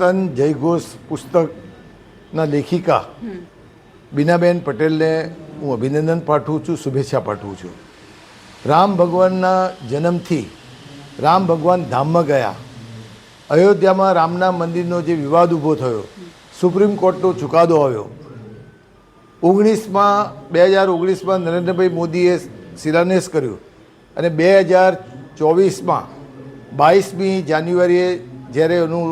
તન જયઘોષ પુસ્તકના લેખિકા બીનાબેન પટેલને હું અભિનંદન પાઠવું છું શુભેચ્છા પાઠવું છું. રામ ભગવાનના જન્મથી રામ ભગવાન ધામમાં ગયા. અયોધ્યામાં રામના મંદિરનો જે વિવાદ ઊભો થયો સુપ્રીમ કોર્ટનો ચુકાદો આવ્યો. ઓગણીસમાં બે હજાર ઓગણીસમાં નરેન્દ્રભાઈ મોદીએ શિલાન્યાસ કર્યો અને બે હજાર ચોવીસમાં બાવીસમી જાન્યુઆરીએ જ્યારે એનું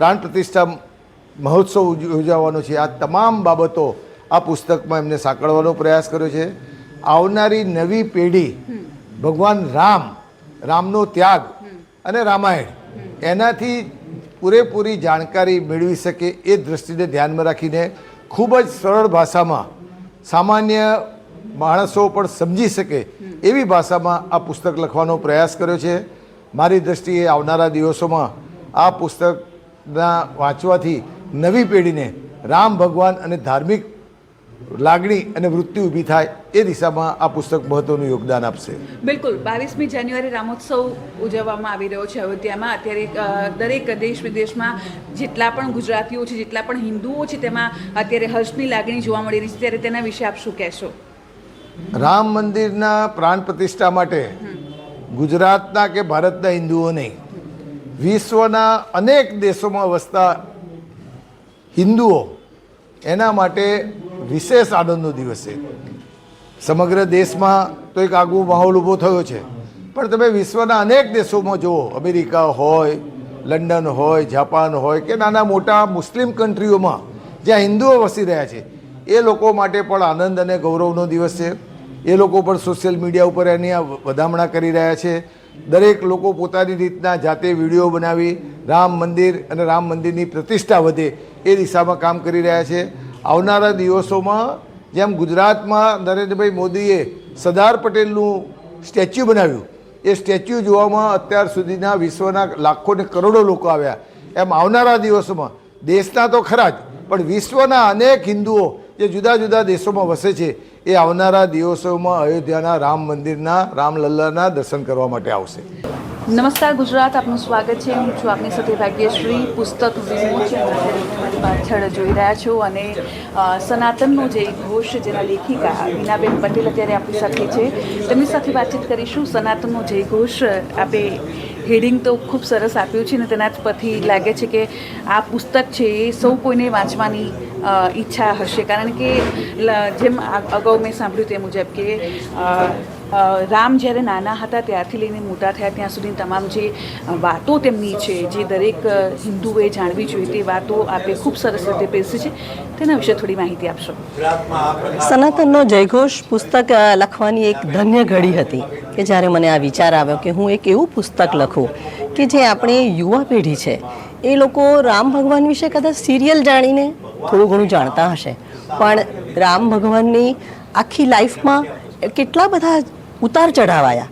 પ્રાણ પ્રતિષ્ઠા મહોત્સવ યોજાવાનો છે. આ તમામ બાબતો આ પુસ્તકમાં એમને સાંકળવાનો પ્રયાસ કર્યો છે. આવનારી નવી પેઢી ભગવાન રામ રામનો ત્યાગ અને રામાયણ એનાથી પૂરેપૂરી જાણકારી મેળવી શકે એ દૃષ્ટિને ધ્યાનમાં રાખીને ખૂબ જ સરળ ભાષામાં સામાન્ય માણસો પણ સમજી શકે એવી ભાષામાં આ પુસ્તક લખવાનો પ્રયાસ કર્યો છે. મારી દૃષ્ટિએ આવનારા દિવસોમાં આ પુસ્તકના વાંચવાથી નવી પેઢીને રામ ભગવાન અને ધાર્મિક લાગણી અને વૃત્તિ ઊભી થાય એ દિશામાં આ પુસ્તક મહત્વનું યોગદાન આપશે. બિલકુલ. બાવીસમી જાન્યુઆરી રામોત્સવ ઉજવવામાં આવી રહ્યો છે. અયોધ્યામાં અત્યારે દરેક દેશ વિદેશમાં જેટલા પણ ગુજરાતીઓ છે જેટલા પણ હિન્દુઓ છે તેમાં અત્યારે હર્ષની લાગણી જોવા મળી રહી છે. ત્યારે તેના વિશે આપ શું કહેશો? રામ મંદિરના પ્રાણ પ્રતિષ્ઠા માટે ગુજરાતના કે ભારતના હિન્દુઓ નહીં વિશ્વના અનેક દેશોમાં વસતા હિન્દુઓ એના માટે વિશેષ આનંદનો દિવસ છે. સમગ્ર દેશમાં તો એક આગવો માહોલ ઊભો થયો છે. પણ તમે વિશ્વના અનેક દેશોમાં જુઓ, અમેરિકા હોય, લંડન હોય, જાપાન હોય કે નાના મોટા મુસ્લિમ કન્ટ્રીઓમાં જ્યાં હિન્દુઓ વસી રહ્યા છે, એ લોકો માટે પણ આનંદ અને ગૌરવનો દિવસ છે. એ લોકો પણ સોશિયલ મીડિયા ઉપર એની વધામણા કરી રહ્યા છે. દરેક લોકો પોતાની રીતના જાતે વીડિયો બનાવી, રામ મંદિર અને રામ મંદિરની પ્રતિષ્ઠા વધે એ દિશામાં કામ કરી રહ્યા છે. આવનારા દિવસોમાં જેમ ગુજરાતમાં નરેન્દ્રભાઈ મોદીએ સરદાર પટેલનું સ્ટેચ્યુ બનાવ્યું, એ સ્ટેચ્યુ જોવામાં અત્યાર સુધીના વિશ્વના લાખો ને કરોડો લોકો આવ્યા. એમ આવનારા દિવસોમાં દેશના તો ખરા જ, પણ વિશ્વના અનેક હિન્દુઓ જે જુદા જુદા દેશોમાં વસે છે એ આવનારા દિવસોમાં અયોધ્યાના રામ મંદિરના રામલલ્લાના દર્શન કરવા માટે આવશે. નમસ્કાર, ગુજરાત. આપનું સ્વાગત છે. હું છું આપની સાથે ભાગ્યશ્રી. પુસ્તક પાછળ જોઈ રહ્યા છો અને સનાતનનો જે ઘોષ, જેના લેખિકા વિનાબેન પટેલ અત્યારે આપણી સાથે છે. તેમની સાથે વાતચીત કરીશું. સનાતનનો જય ઘોષ આપે હેડિંગ તો ખૂબ સરસ આપ્યું છે ને તેના જ પરથી લાગે છે કે આ પુસ્તક છે એ સૌ કોઈને વાંચવાની ઈચ્છા હશે. કારણ કે જેમ અગાઉ મેં સાંભળ્યું તે મુજબ કે રામ જ્યારે નાના હતા ત્યારથી લઈને મોટા થયા, ત્યાં સુધી તમામ જે વાતો તેમની છે, જે દરેક હિન્દુએ જાણવી જોઈએ તે વાતો આપે ખૂબ સરસ રીતે પેસી છે. તેના વિશે થોડી માહિતી આપશો. સનાતનનો જયઘોષ પુસ્તક લખવાની એક ધન્ય ઘડી હતી કે જ્યારે મને આ વિચાર આવ્યો કે હું એક એવું પુસ્તક લખું કે જે આપણી યુવા પેઢી છે એ લોકો રામ ભગવાન વિશે કદાચ સિરિયલ જાણીને થોડું ઘણું જાણતા હશે. પણ રામ ભગવાનની આખી લાઈફમાં કેટલા બધા ઉતાર ચઢાવ આવ્યા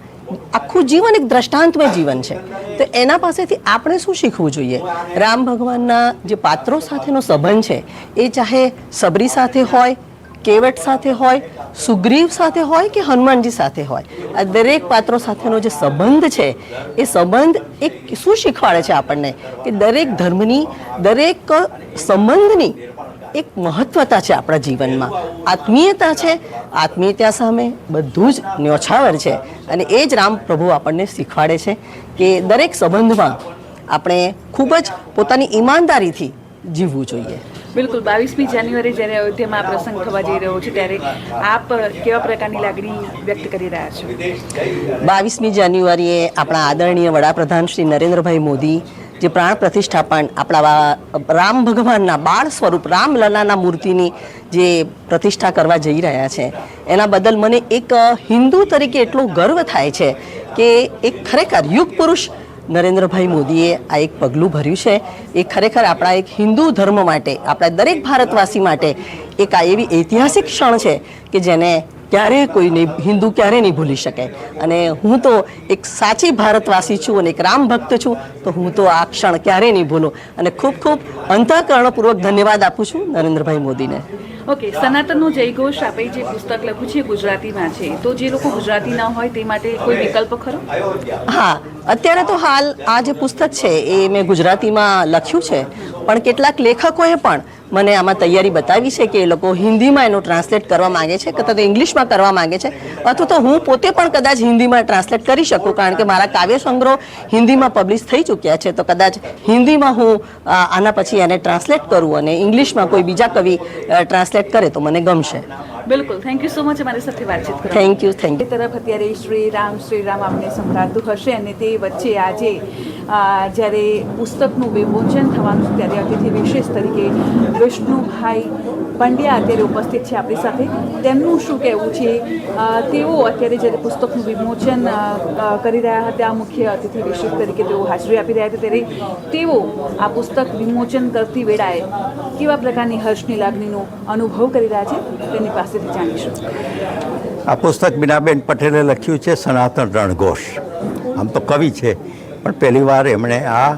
આખું જીવન એક દ્રષ્ટાંતમય જીવન છે. તો એના પાસેથી આપણે શું શીખવું જોઈએ? રામ ભગવાનના જે પાત્રો સાથેનો સંબંધ છે, એ ચાહે સબરી સાથે હોય કેવટ સાથે હોય, સુગ્રીવ સાથે હોય કે હનુમાનજી સાથે હોય? આ દરેક પાત્રો સાથેનો જે સંબંધ છે, એ સંબંધ એક શું શીખવાડે છે આપણને? કે દરેક ધર્મની, દરેક સંબંધની એક મહત્વતા છે આપણા જીવનમાં. આત્મીયતા છે, આત્મીયતા સામે બધું જ ન્યોછાવર છે. અને એ જ રામ પ્રભુ આપણને શીખવાડે છે કે દરેક સંબંધમાં આપણે ખૂબ જ પોતાની ઈમાનદારીથી જીવવું જોઈએ. બિલકુલ, બાવીસમી જાન્યુઆરી જ્યારે અયોધ્યામાં આ પ્રસંગ થવા જઈ રહ્યો છે, ત્યારે આપ કેવા પ્રકારની લાગણી વ્યક્ત કરી રહ્યા છો? બાવીસમી જાન્યુઆરીએ આપણા આદરણીય વડાપ્રધાન શ્રી નરેન્દ્રભાઈ મોદી જે પ્રાણ પ્રતિષ્ઠાપન આપણા રામ ભગવાનના બાળ સ્વરૂપ રામલલાના મૂર્તિની જે પ્રતિષ્ઠા કરવા જઈ રહ્યા છે, એના બદલ મને એક હિન્દુ તરીકે એટલો ગર્વ થાય છે કે એક ખરેખર યુગ પુરુષ નરેન્દ્રભાઈ મોદીએ આ એક પગલું ભર્યું છે. એ ખરેખર આપણા એક હિન્દુ ધર્મ માટે આપણા દરેક ભારતવાસી માટે એક આ એવી ઐતિહાસિક ક્ષણ છે કે જેને ક્યારેય કોઈ નહીં હિન્દુ ક્યારેય નહીં ભૂલી શકે. અને હું તો એક સાચી ભારતવાસી છું અને એક રામ ભક્ત છું તો હું તો આ ક્ષણ ક્યારેય નહીં ભૂલું. અને ખૂબ ખૂબ અંતઃકરણપૂર્વક ધન્યવાદ આપું છું નરેન્દ્રભાઈ મોદીને. ઓકે સનાતનનો જયઘોષ આપે જે પુસ્તક લખ્યું છે ગુજરાતીમાં છે. તો જે લોકો ગુજરાતી ના હોય તે માટે કોઈ વિકલ્પ ખરો? હા અત્યારે તો હાલ આ જે પુસ્તક છે એ મેં ગુજરાતીમાં લખ્યું છે, પણ કેટલાક લેખકોએ પણ મને આમાં તૈયારી બતાવી છે કે એ લોકો હિન્દીમાં એનું ટ્રાન્સલેટ કરવા માંગે છે અથવા તો ઇંગ્લિશમાં કરવા માંગે છે. અથવા તો હું પોતે પણ કદાચ હિન્દીમાં ટ્રાન્સલેટ કરી શકું કારણ કે મારા કાવ્ય સંગ્રહ હિન્દીમાં પબ્લિશ થઈ ચૂક્યા છે. તો કદાચ હિન્દીમાં હું આના પછી એને ટ્રાન્સલેટ કરું અને ઇંગ્લિશમાં કોઈ બીજા કવિ ટ્રાન્સલેટ કરે તો મને ગમશે. બિલકુલ. થેન્ક યુ સો મચ અમારી સાથે વાતચીત કરવા. થેન્ક યુ થેન્ક યુ તરફ અત્યારે શ્રી રામ શ્રી રામ આપણે સંભળાતું હશે અને તે વચ્ચે આજે જ્યારે પુસ્તકનું વિમોચન થવાનું છે, ત્યારે અતિથિ વિશેષ તરીકે વિષ્ણુભાઈ પંડ્યા અત્યારે ઉપસ્થિત છે આપણી સાથે. તેમનું શું કહેવું છે? તેઓ અત્યારે જ્યારે પુસ્તકનું વિમોચન કરી રહ્યા હતા મુખ્ય અતિથિ વિશેષ તરીકે તેઓ હાજરી આપી રહ્યા હતા ત્યારે તેઓ આ પુસ્તક વિમોચન કરતી વેળાએ કેવા પ્રકારની હર્ષની લાગણીનો અનુભવ કરી રહ્યા છે, તેની પાસેથી જાણીશું. આ પુસ્તક બીનાબેન પટેલે લખ્યું છે, સનાતન રણઘોષ. આમ તો કવિ છે. પણ પહેલીવાર એમણે આ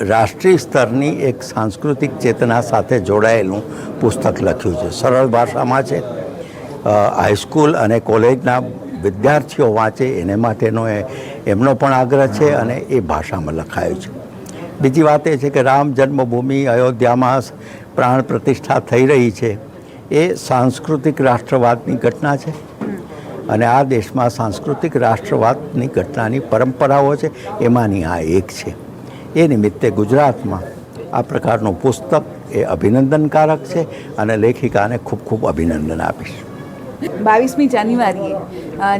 રાષ્ટ્રીય સ્તરની એક સાંસ્કૃતિક ચેતના સાથે જોડાયેલું પુસ્તક લખ્યું છે. સરળ ભાષામાં છે. હાઈસ્કૂલ અને કોલેજના વિદ્યાર્થીઓ વાંચે એને માટેનો એ, એમનો પણ આગ્રહ છે અને એ ભાષામાં લખાયું છે. બીજી વાત એ છે કે રામ જન્મભૂમિ અયોધ્યામાં પ્રાણ પ્રતિષ્ઠા થઈ રહી છે. એ સાંસ્કૃતિક રાષ્ટ્રવાદની ઘટના છે. અને આ દેશમાં સાંસ્કૃતિક રાષ્ટ્રવાદની ઘટનાની પરંપરાઓ છે એમાંની આ એક છે. એ નિમિત્તે ગુજરાતમાં આ પ્રકારનું પુસ્તક એ અભિનંદનકારક છે અને લેખિકાને ખૂબ ખૂબ અભિનંદન આપીશ. બાવીસમી જાન્યુઆરીએ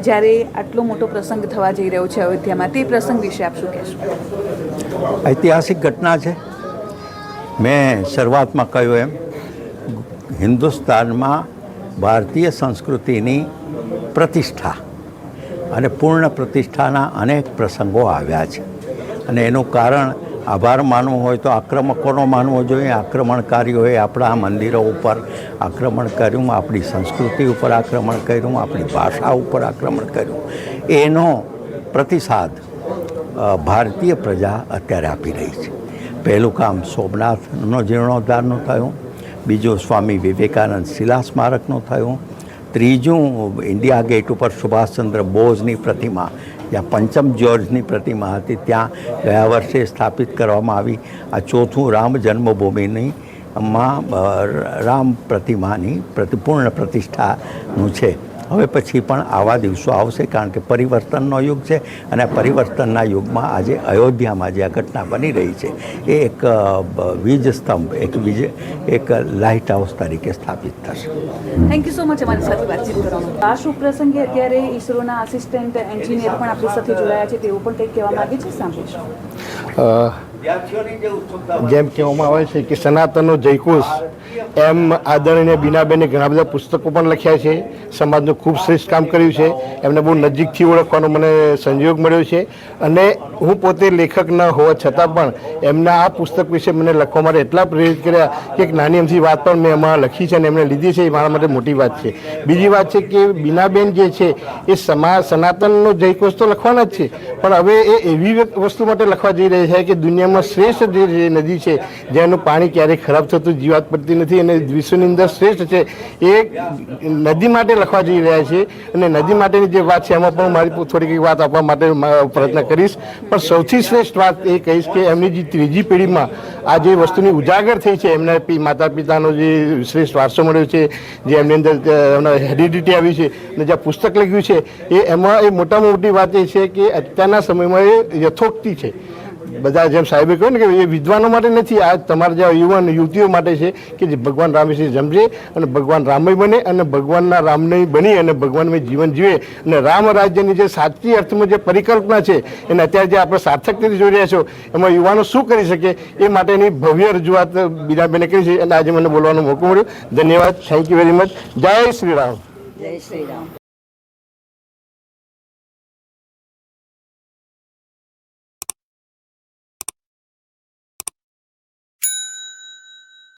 જ્યારે આટલો મોટો પ્રસંગ થવા જઈ રહ્યો છે અયોધ્યામાં તે પ્રસંગ વિશે આપ શું કહેશો? ઐતિહાસિક ઘટના છે. મેં શરૂઆતમાં કહ્યું એમ હિન્દુસ્તાનમાં ભારતીય સંસ્કૃતિની પ્રતિષ્ઠા અને પૂર્ણ પ્રતિષ્ઠાના અનેક પ્રસંગો આવ્યા છે. અને એનું કારણ આભાર માનવો હોય તો આક્રમકોનો માનવો જોઈએ, આક્રમણકારીઓએ આપણા મંદિરો ઉપર આક્રમણ કર્યું, આપણી સંસ્કૃતિ ઉપર આક્રમણ કર્યું, આપણી ભાષા ઉપર આક્રમણ કર્યું. એનો પ્રતિસાદ ભારતીય પ્રજા અત્યારે આપી રહી છે. પહેલું કામ સોમનાથનો જીર્ણોદ્ધારનું થયું, બીજું સ્વામી વિવેકાનંદ શિલા સ્મારકનું થયું ત્રીજું, ઇન્ડિયા ગેટ ઉપર સુભાષચંદ્ર બોઝની પ્રતિમા, જ્યાં પંચમ જ્યોર્જની પ્રતિમા હતી, ત્યાં ગયા વર્ષે સ્થાપિત કરવામાં આવી. આ ચોથું રામ જન્મભૂમિની માં રામ પ્રતિમાની પ્રતિપૂર્ણ પ્રતિષ્ઠાનું છે. હવે પછી પણ આવા દિવસો આવશે કારણ કે પરિવર્તનનો યુગ છે અને પરિવર્તનના યુગમાં આજે અયોધ્યામાં જે આ ઘટના બની રહી છે એ એક વીજ સ્તંભ એક વીજ એક લાઇટ હાઉસ તરીકે સ્થાપિત થશે. થેન્ક યુ સો મચ અમારી સાથે વાતચીત કરવા આ શુભ પ્રસંગે અત્યારે ઇસરોના આસિસ્ટન્ટ એન્જિનિયર પણ આપણી સાથે જોડાયા છે તેઓ પણ કંઈક કહેવા માગે છે સાંભળીશું. જેમ કહેવામાં આવે છે કે સનાતનનો જયકોશ એમ આદરણીય બીનાબેને ઘણા બધા પુસ્તકો પણ લખ્યા છે. સમાજનું ખૂબ શ્રેષ્ઠ કામ કર્યું છે. એમને બહુ નજીકથી ઓળખવાનો મને સંયોગ મળ્યો છે. અને હું પોતે લેખક ન હોવા છતાં પણ એમના આ પુસ્તક વિશે મને લખવા માટે એટલા પ્રેરિત કર્યા કે એક નાની અમથી વાત પણ મેં એમાં લખી છે અને એમણે લીધી છે એ મારા માટે મોટી વાત છે. બીજી વાત છે કે બીનાબેન જે છે એ સમાજ સનાતનનો જયકોશ તો લખવાના જ છે. પણ હવે એ એવી વસ્તુ માટે લખવા જઈ રહી છે કે દુનિયામાં શ્રેષ્ઠ જે જે નદી છે જેનું પાણી ક્યારેય ખરાબ થતું જીવાત પડતી નથી અને વિશ્વની અંદર શ્રેષ્ઠ છે, એ નદી માટે લખવા જઈ રહ્યા છે. અને નદી માટેની જે વાત છે, એમાં પણ મારી થોડીક વાત આપવા માટે પ્રયત્ન કરીશ. પણ સૌથી શ્રેષ્ઠ વાત એ કહીશ કે એમની જે ત્રીજી પેઢીમાં આ જે વસ્તુની ઉજાગર થઈ છે, એમના માતા પિતાનો જે શ્રેષ્ઠ વારસો મળ્યો છે, જે એમની અંદર એમના હેરિડિટી આવી છે, અને જે પુસ્તક લખ્યું છે, એ એમાં એ મોટામાં મોટી વાત એ છે કે અત્યારના સમયમાં એ યથોક્તિ છે. બધા જેમ સાહેબે કહ્યું ને કે એ વિદ્વાનો માટે નથી, આ તમારા જે યુવાન યુવતીઓ માટે છે કે જે ભગવાન રામ વિશે સમજે અને ભગવાન રામય બને અને ભગવાનના રામની બની અને ભગવાનમય જીવન જીવે. અને રામ રાજ્યની જે સાચી અર્થમાં જે પરિકલ્પના છે, એને અત્યારે જે આપણે સાર્થક રીતે જોઈ રહ્યા છો, એમાં યુવાનો શું કરી શકે એ માટેની ભવ્ય રજૂઆત બીનાબેને કરી છે. અને આજે મને બોલવાનો મોકો મળ્યો. ધન્યવાદ. થેન્ક યુ વેરી મચ જય શ્રી રામ. જય શ્રી રામ.